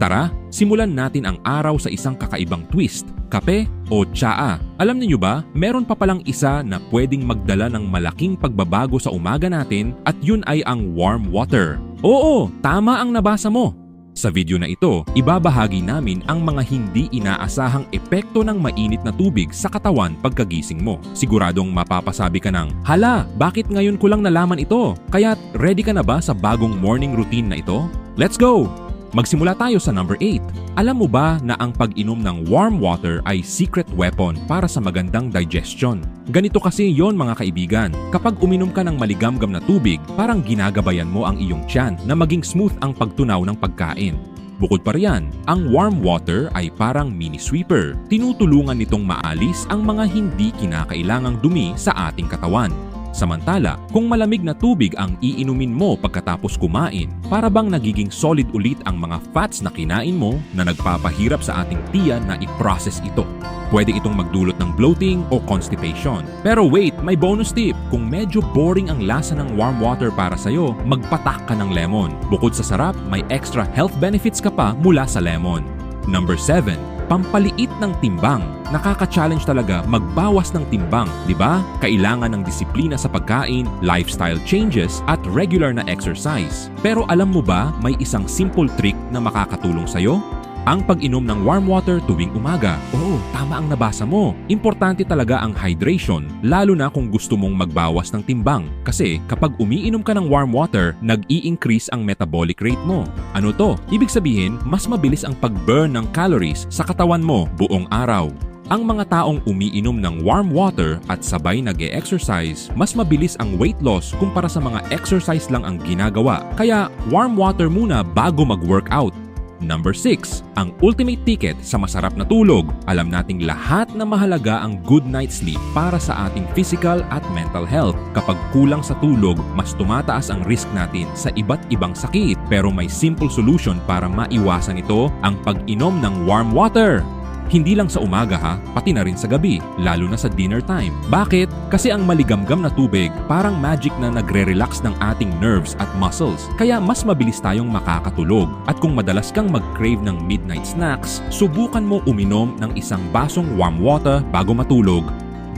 Tara, simulan natin ang araw sa isang kakaibang twist, kape o tsaa. Alam niyo ba, meron pa palang isa na pwedeng magdala ng malaking pagbabago sa umaga natin at yun ay ang warm water. Oo, tama ang nabasa mo. Sa video na ito, ibabahagi namin ang mga hindi inaasahang epekto ng mainit na tubig sa katawan pagkagising mo. Siguradong mapapasabi ka ng, Hala, bakit ngayon ko lang nalaman ito? Kaya ready ka na ba sa bagong morning routine na ito? Let's go! Magsimula tayo sa number 8. Alam mo ba na ang pag-inom ng warm water ay secret weapon para sa magandang digestion? Ganito kasi yon mga kaibigan. Kapag uminom ka ng maligamgam na tubig, parang ginagabayan mo ang iyong tiyan na maging smooth ang pagtunaw ng pagkain. Bukod pa riyan, ang warm water ay parang mini sweeper. Tinutulungan nitong maalis ang mga hindi kinakailangang dumi sa ating katawan. Samantala, kung malamig na tubig ang iinumin mo pagkatapos kumain, para bang nagiging solid ulit ang mga fats na kinain mo na nagpapahirap sa ating tiyan na i-process ito. Pwede itong magdulot ng bloating o constipation. Pero wait, may bonus tip. Kung medyo boring ang lasa ng warm water para sa'yo, magpatak ka ng lemon. Bukod sa sarap, may extra health benefits ka pa mula sa lemon. Number 7 pampaliit ng timbang. Nakaka-challenge talaga magbawas ng timbang, di ba? Kailangan ng disiplina sa pagkain, lifestyle changes, at regular na exercise. Pero alam mo ba, may isang simple trick na makakatulong sa'yo? Ang pag-inom ng warm water tuwing umaga. Oo, tama ang nabasa mo. Importante talaga ang hydration, lalo na kung gusto mong magbawas ng timbang. Kasi kapag umiinom ka ng warm water, nag-i-increase ang metabolic rate mo. Ano to? Ibig sabihin, mas mabilis ang pag-burn ng calories sa katawan mo buong araw. Ang mga taong umiinom ng warm water at sabay nag exercise mas mabilis ang weight loss kumpara sa mga exercise lang ang ginagawa. Kaya warm water muna bago mag-workout. Number 6, ang ultimate ticket sa masarap na tulog. Alam nating lahat na mahalaga ang good night's sleep para sa ating physical at mental health. Kapag kulang sa tulog, mas tumataas ang risk natin sa iba't ibang sakit. Pero may simple solution para maiwasan ito, ang pag-inom ng warm water. Hindi lang sa umaga ha, pati na rin sa gabi, lalo na sa dinner time. Bakit? Kasi ang maligamgam na tubig parang magic na nagre-relax ng ating nerves at muscles. Kaya mas mabilis tayong makakatulog. At kung madalas kang mag-crave ng midnight snacks, subukan mo uminom ng isang basong warm water bago matulog.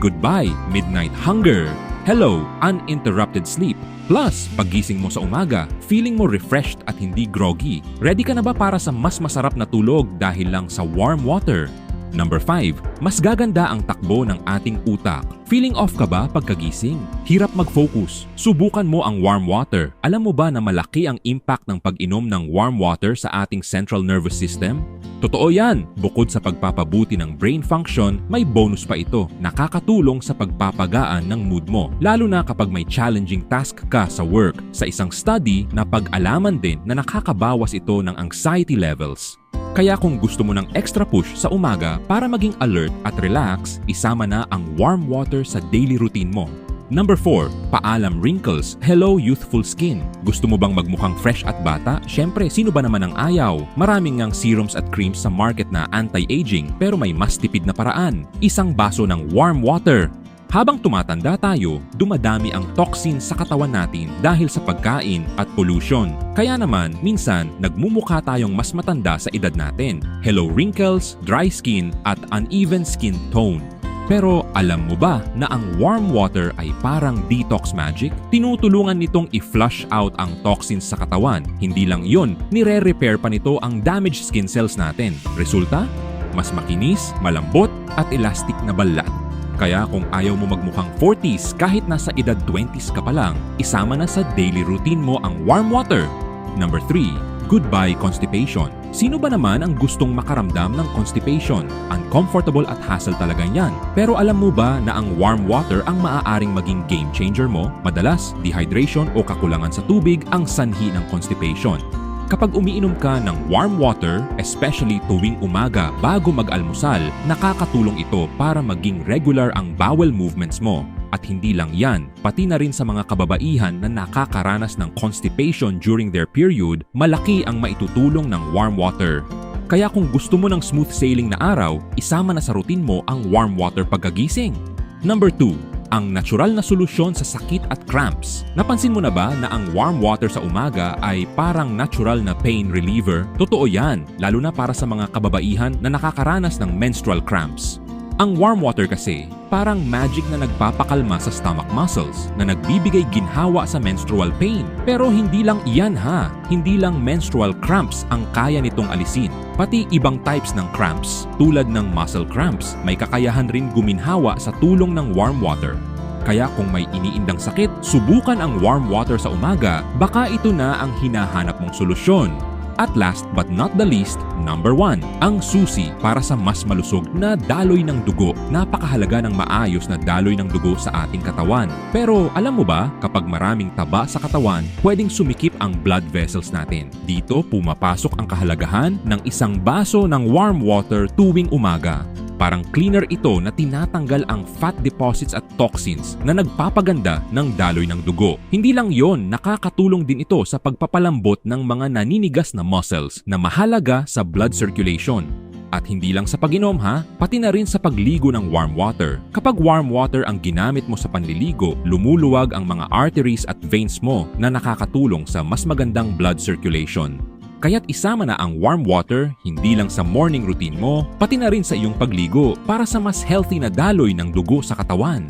Goodbye, midnight hunger! Hello, uninterrupted sleep. Plus, pagising mo sa umaga, feeling mo refreshed at hindi groggy. Ready ka na ba para sa mas masarap na tulog dahil lang sa warm water? Number 5, mas gaganda ang takbo ng ating utak. Feeling off ka ba pagkagising? Hirap mag-focus. Subukan mo ang warm water. Alam mo ba na malaki ang impact ng pag-inom ng warm water sa ating central nervous system? Totoo yan! Bukod sa pagpapabuti ng brain function, may bonus pa ito. Nakakatulong sa pagpapagaan ng mood mo, lalo na kapag may challenging task ka sa work. Sa isang study, napag-alaman din na nakakabawas ito ng anxiety levels. Kaya kung gusto mo ng extra push sa umaga para maging alert at relax, isama na ang warm water sa daily routine mo. Number 4, paalam wrinkles. Hello youthful skin. Gusto mo bang magmukhang fresh at bata? Syempre, sino ba naman ang ayaw? Maraming ngang serums at creams sa market na anti-aging pero may mas tipid na paraan. Isang baso ng warm water. Habang tumatanda tayo, dumadami ang toxin sa katawan natin dahil sa pagkain at pollution. Kaya naman, minsan, nagmumukha tayong mas matanda sa edad natin. Hello wrinkles, dry skin, at uneven skin tone. Pero alam mo ba na ang warm water ay parang detox magic? Tinutulungan nitong i-flush out ang toxins sa katawan. Hindi lang yon, nire-repair pa nito ang damaged skin cells natin. Resulta? Mas makinis, malambot, at elastic na balat. Kaya kung ayaw mo magmukhang 40s kahit nasa edad 20s ka pa lang, isama na sa daily routine mo ang warm water. Number 3, goodbye constipation. Sino ba naman ang gustong makaramdam ng constipation? Uncomfortable at hassle talaga yan. Pero alam mo ba na ang warm water ang maaaring maging game changer mo? Madalas, dehydration o kakulangan sa tubig ang sanhi ng constipation. Kapag umiinom ka ng warm water, especially tuwing umaga bago mag-almusal, nakakatulong ito para maging regular ang bowel movements mo. At hindi lang yan, pati na rin sa mga kababaihan na nakakaranas ng constipation during their period, malaki ang maitutulong ng warm water. Kaya kung gusto mo ng smooth sailing na araw, isama na sa routine mo ang warm water pagkagising. Number 2, ang natural na solusyon sa sakit at cramps. Napansin mo na ba na ang warm water sa umaga ay parang natural na pain reliever? Totoo yan, lalo na para sa mga kababaihan na nakakaranas ng menstrual cramps. Ang warm water kasi, parang magic na nagpapakalma sa stomach muscles na nagbibigay ginhawa sa menstrual pain. Pero hindi lang iyan ha, hindi lang menstrual cramps ang kaya nitong alisin. Pati ibang types ng cramps, tulad ng muscle cramps, may kakayahan rin guminhawa sa tulong ng warm water. Kaya kung may iniindang sakit, subukan ang warm water sa umaga, baka ito na ang hinahanap mong solusyon. At last but not the least, number 1, ang susi para sa mas malusog na daloy ng dugo. Napakahalaga ng maayos na daloy ng dugo sa ating katawan. Pero alam mo ba, kapag maraming taba sa katawan, pwedeng sumikip ang blood vessels natin. Dito pumapasok ang kahalagahan ng isang baso ng warm water tuwing umaga. Parang cleaner ito na tinatanggal ang fat deposits at toxins na nagpapaganda ng daloy ng dugo. Hindi lang yon, nakakatulong din ito sa pagpapalambot ng mga naninigas na muscles na mahalaga sa blood circulation. At hindi lang sa pag-inom ha, pati na rin sa pagligo ng warm water. Kapag warm water ang ginamit mo sa panliligo, lumuluwag ang mga arteries at veins mo na nakakatulong sa mas magandang blood circulation. Kaya't isama na ang warm water hindi lang sa morning routine mo, pati na rin sa iyong pagligo para sa mas healthy na daloy ng dugo sa katawan.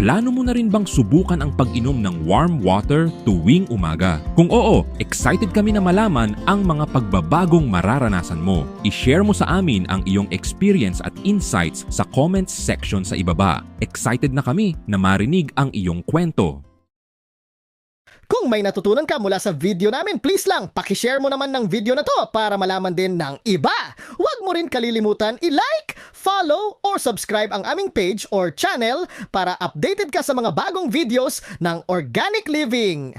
Plano mo na rin bang subukan ang pag-inom ng warm water tuwing umaga? Kung oo, excited kami na malaman ang mga pagbabagong mararanasan mo. I-share mo sa amin ang iyong experience at insights sa comments section sa ibaba. Excited na kami na marinig ang iyong kwento. Kung may natutunan ka mula sa video namin, please lang, pakishare mo naman ng video na to para malaman din ng iba. Huwag mo rin kalilimutan i-like, follow, or subscribe ang aming page or channel para updated ka sa mga bagong videos ng Organic Living.